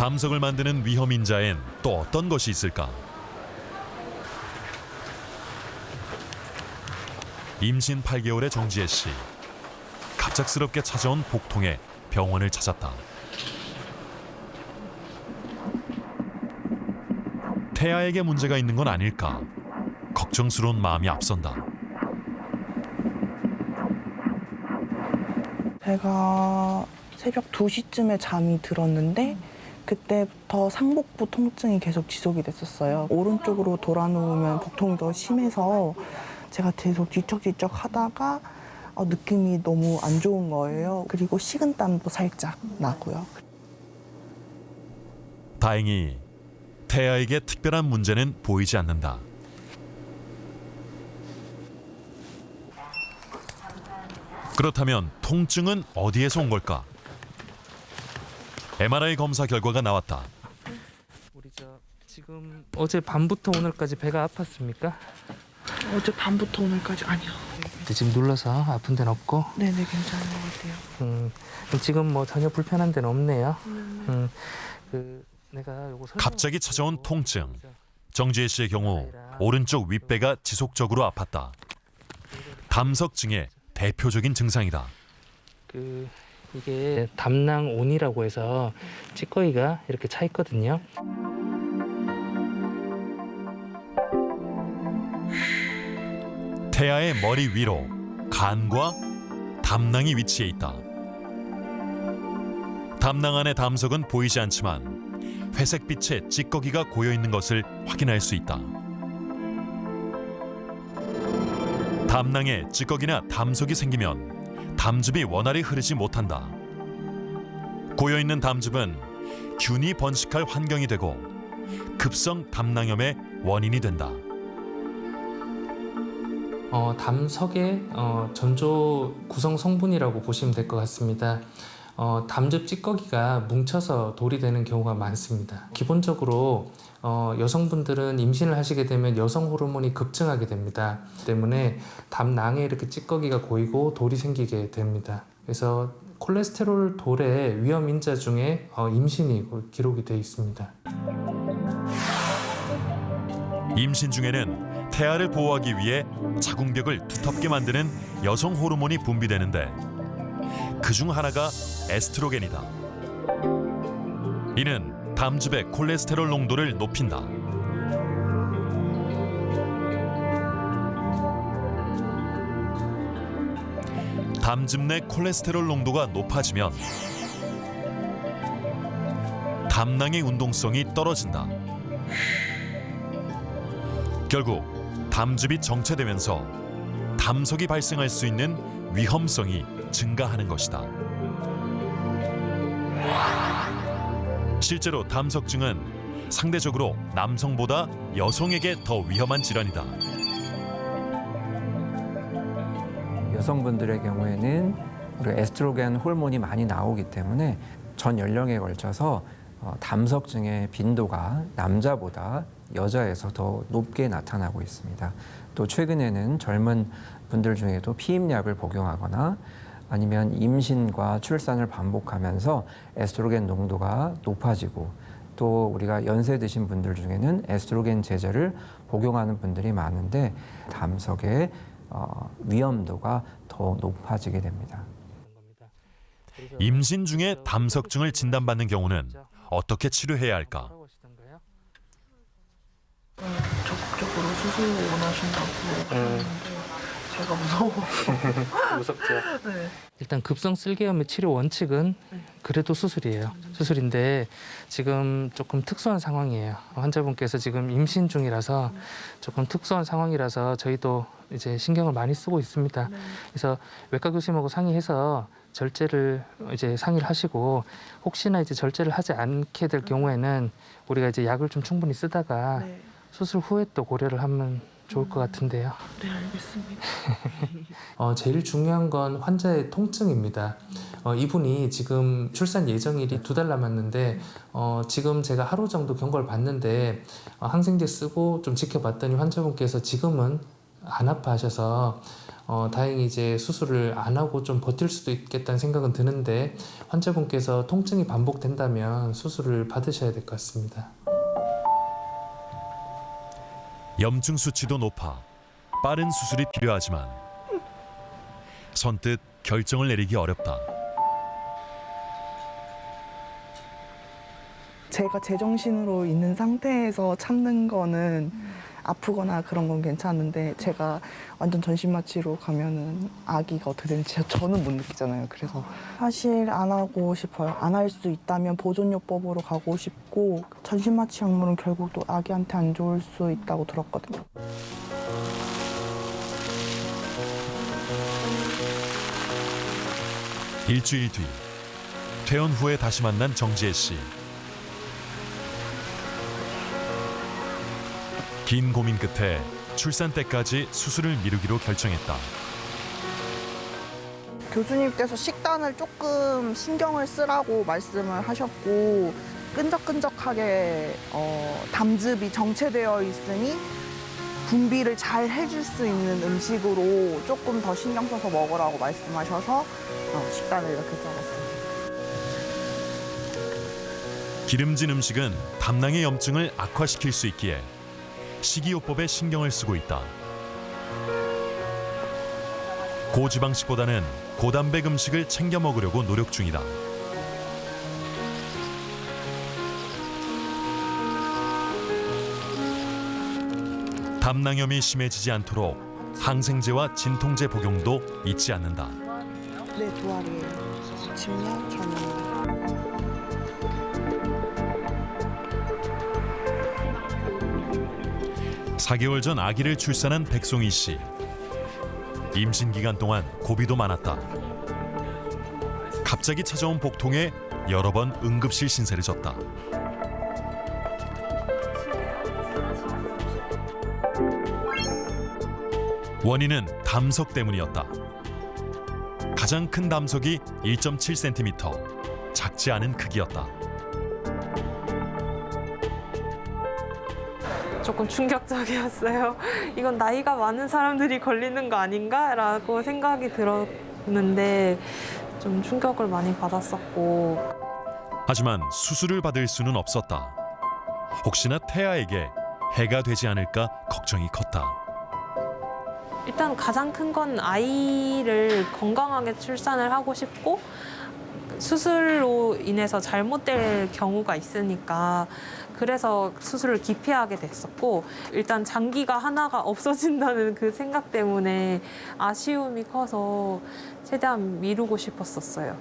담석을 만드는 위험 인자엔 또 어떤 것이 있을까? 임신 8개월의 정지혜 씨. 갑작스럽게 찾아온 복통에 병원을 찾았다. 태아에게 문제가 있는 건 아닐까? 걱정스러운 마음이 앞선다. 제가 새벽 2시쯤에 잠이 들었는데 그때부터 상복부 통증이 계속 지속이 됐었어요. 오른쪽으로 돌아 누우면 복통이 더 심해서 제가 계속 뒤척뒤척 하다가 어, 느낌이 너무 안 좋은 거예요. 그리고 식은땀도 살짝 나고요. 다행히 태아에게 특별한 문제는 보이지 않는다. 그렇다면 통증은 어디에서 온 걸까? MRI 검사 결과가 나왔다. 우리 저 지금 어제 밤부터 오늘까지 배가 아팠습니까? 어제 밤부터 오늘까지 아니요. 근데 지금 눌러서 아픈 데는 없고 네네 괜찮은 것 같아요. 음, 지금 뭐 전혀 불편한 데는 없네요. 음, 그 내가 요거 설명 갑자기 찾아온 통증. 정지혜 씨의 경우 오른쪽 윗배가 지속적으로 아팠다. 담석증의 대표적인 증상이다. 그 이게 담낭온이라고 해서 찌꺼기가 이렇게 차 있거든요. 태아의 머리 위로 간과 담낭이 위치해 있다. 담낭 안의 담석은 보이지 않지만 회색빛의 찌꺼기가 고여 있는 것을 확인할 수 있다. 담낭에 찌꺼기나 담석이 생기면 담즙이 원활히 흐르지 못한다. 고여 있는 담즙은 균이 번식할 환경이 되고 급성 담낭염의 원인이 된다. 어, 담석의 어, 전조 구성 성분이라고 보시면 될 것 같습니다. 어, 담즙 찌꺼기가 뭉쳐서 돌이 되는 경우가 많습니다. 기본적으로 어, 여성분들은 임신을 하시게 되면 여성 호르몬이 급증하게 됩니다. 때문에 담낭에 이렇게 찌꺼기가 고이고 돌이 생기게 됩니다. 그래서 콜레스테롤 돌의 위험 인자 중에 어, 임신이 기록이 되어 있습니다. 임신 중에는 태아를 보호하기 위해 자궁벽을 두텁게 만드는 여성 호르몬이 분비되는데 그중 하나가 에스트로겐이다. 이는 담즙의 콜레스테롤 농도를 높인다. 담즙 내 콜레스테롤 농도가 높아지면 담낭의 운동성이 떨어진다. 결국 담즙이 정체되면서 담석이 발생할 수 있는 위험성이 증가하는 것이다. 실제로 담석증은 상대적으로 남성보다 여성에게 더 위험한 질환이다. 여성분들의 경우에는 에스트로겐 호르몬이 많이 나오기 때문에 전 연령에 걸쳐서 어, 담석증의 빈도가 남자보다 여자에서 더 높게 나타나고 있습니다. 또 최근에는 젊은 분들 중에도 피임약을 복용하거나 아니면 임신과 출산을 반복하면서 에스트로겐 농도가 높아지고 또 우리가 연세 드신 분들 중에는 에스트로겐 제제를 복용하는 분들이 많은데 담석의 어, 위험도가 더 높아지게 됩니다. 임신 중에 담석증을 진단받는 경우는 어떻게 치료해야 할까? 수술 원하신다고 하는데 제가 무서워. 무섭죠. 네. 일단 급성 쓸개염의 치료 원칙은 그래도 수술이에요. 수술인데 지금 조금 특수한 상황이에요. 환자분께서 지금 임신 중이라서 조금 특수한 상황이라서 저희도 이제 신경을 많이 쓰고 있습니다. 그래서 외과 교수님하고 상의해서 절제를 이제 상의를 하시고 혹시나 이제 절제를 하지 않게 될 경우에는 우리가 이제 약을 좀 충분히 쓰다가 네. 수술 후에 또 고려를 하면 좋을 것 같은데요. 네 알겠습니다. 어, 제일 중요한 건 환자의 통증입니다. 어, 이분이 지금 출산 예정일이 두 달 남았는데 어, 지금 제가 하루 정도 경과를 봤는데 어, 항생제 쓰고 좀 지켜봤더니 환자분께서 지금은 안 아파하셔서 어, 다행히 이제 수술을 안 하고 좀 버틸 수도 있겠다는 생각은 드는데 환자분께서 통증이 반복된다면 수술을 받으셔야 될 것 같습니다. 염증 수치도 높아 빠른 수술이 필요하지만 선뜻 결정을 내리기 어렵다. 제가 제정신으로 있는 상태에서 참는 거는 아프거나 그런 건 괜찮은데 제가 완전 전신마취로 가면은 아기가 어떻게 되는지 저는 못 느끼잖아요. 그래서 사실 안 하고 싶어요. 안 할 수 있다면 보존요법으로 가고 싶고 전신마취 약물은 결국 또 아기한테 안 좋을 수 있다고 들었거든요. 일주일 뒤 퇴원 후에 다시 만난 정지혜 씨. 긴 고민 끝에 출산 때까지 수술을 미루기로 결정했다. 교수님께서 식단을 조금 신경을 쓰라고 말씀을 하셨고 끈적끈적하게 어, 담즙이 정체되어 있으니 분비를 잘 해줄 수 있는 음식으로 조금 더 신경 써서 먹으라고 말씀하셔서 어, 식단을 이렇게 짜봤습니다. 기름진 음식은 담낭의 염증을 악화시킬 수 있기에 식이요법에 신경을 쓰고 있다. 고지방식보다는 고단백 음식을 챙겨 먹으려고 노력 중이다. 담낭염이 심해지지 않도록 항생제와 진통제 복용도 잊지 않는다. 네, 조합이에요. 침량 전용. 4개월 전 아기를 출산한 백송이 씨. 임신 기간 동안 고비도 많았다. 갑자기 찾아온 복통에 여러 번 응급실 신세를 졌다. 원인은 담석 때문이었다. 가장 큰 담석이 1.7cm, 작지 않은 크기였다. 조금 충격적이었어요. 이건 나이가 많은 사람들이 걸리는 거 아닌가라고 생각이 들었는데 좀 충격을 많이 받았었고 하지만 수술을 받을 수는 없었다. 혹시나 태아에게 해가 되지 않을까 걱정이 컸다. 일단 가장 큰 건 아이를 건강하게 출산을 하고 싶고 수술로 인해서 잘못될 경우가 있으니까 그래서 수술을 기피하게 됐었고 일단 장기가 하나가 없어진다는 그 생각 때문에 아쉬움이 커서 최대한 미루고 싶었었어요.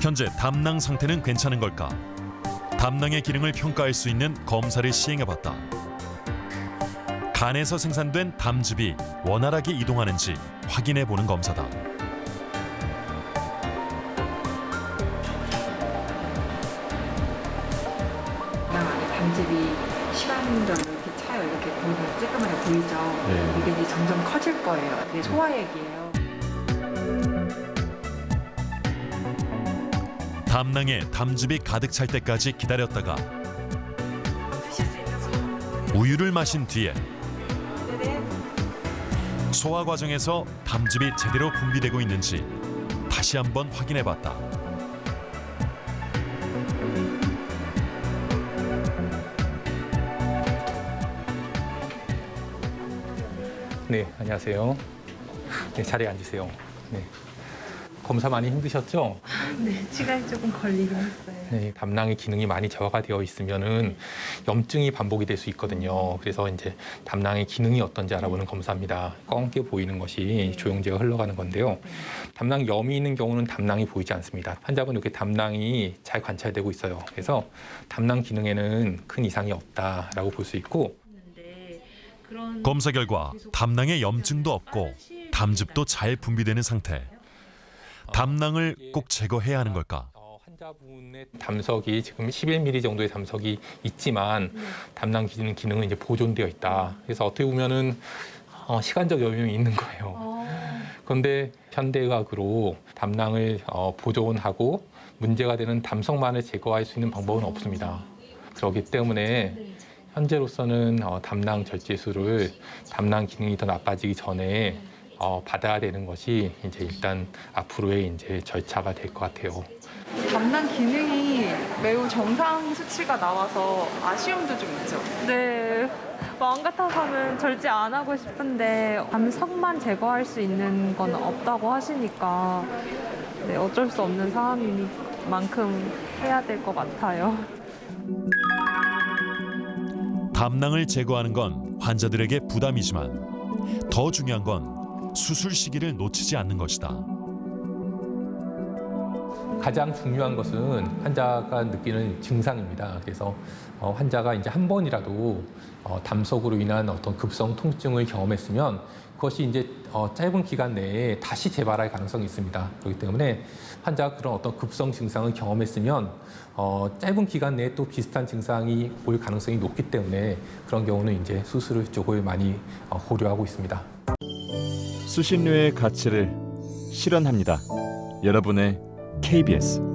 현재 담낭 상태는 괜찮은 걸까? 담낭의 기능을 평가할 수 있는 검사를 시행해봤다. 간에서 생산된 담즙이 원활하게 이동하는지 확인해 보는 검사다. 시간별로 이렇게 차요. 이렇게 보이면 쬐끄맣게 보이죠. 이게 이제 점점 커질 거예요. 이게 소화액이에요. 담낭에 담즙이 가득 찰 때까지 기다렸다가. 우유를 마신 뒤에 네네. 소화 과정에서 담즙이 제대로 분비되고 있는지 다시 한번 확인해 봤다. 네, 안녕하세요. 네, 자리에 앉으세요. 네. 검사 많이 힘드셨죠? 네, 시간이 조금 걸리긴 했어요. 네, 담낭의 기능이 많이 저하가 되어 있으면은 염증이 반복이 될 수 있거든요. 그래서 이제 담낭의 기능이 어떤지 알아보는 검사입니다. 검게 보이는 것이 조영제가 흘러가는 건데요. 담낭 염이 있는 경우는 담낭이 보이지 않습니다. 환자분 이렇게 담낭이 잘 관찰되고 있어요. 그래서 담낭 기능에는 큰 이상이 없다라고 볼 수 있고 검사 결과 담낭에 염증도 없고 담즙도 잘 분비되는 상태. 담낭을 꼭 제거해야 하는 걸까? 어, 환자분의 담석이 지금 11mm 정도의 담석이 있지만 담낭 기능 기능은 이제 보존되어 있다. 그래서 어떻게 보면은 어, 시간적 여유는 있는 거예요. 그런데 현대의학으로 담낭을 어, 보존하고 문제가 되는 담석만을 제거할 수 있는 방법은 없습니다. 그렇기 때문에 현재로서는 어, 담낭 절제술을 담낭 기능이 더 나빠지기 전에 어, 받아야 되는 것이 이제 일단 앞으로의 이제 절차가 될 것 같아요. 담낭 기능이 매우 정상 수치가 나와서 아쉬움도 좀 있죠. 네. 마음 같아서는 절제 안 하고 싶은데 담석만 제거할 수 있는 건 없다고 하시니까 네, 어쩔 수 없는 상황인 만큼 해야 될 것 같아요. 담낭을 제거하는 건 환자들에게 부담이지만 더 중요한 건 수술 시기를 놓치지 않는 것이다. 가장 중요한 것은 환자가 느끼는 증상입니다. 그래서 어, 환자가 이제 한 번이라도 어, 담석으로 인한 어떤 급성 통증을 경험했으면 그것이 이제 어, 짧은 기간 내에 다시 재발할 가능성이 있습니다. 그렇기 때문에 환자가 그런 어떤 급성 증상을 경험했으면 어, 짧은 기간 내에 또 비슷한 증상이 올 가능성이 높기 때문에 그런 경우는 이제 수술 쪽을 많이 어, 고려하고 있습니다. 수신료의 가치를 실현합니다. 여러분의 KBS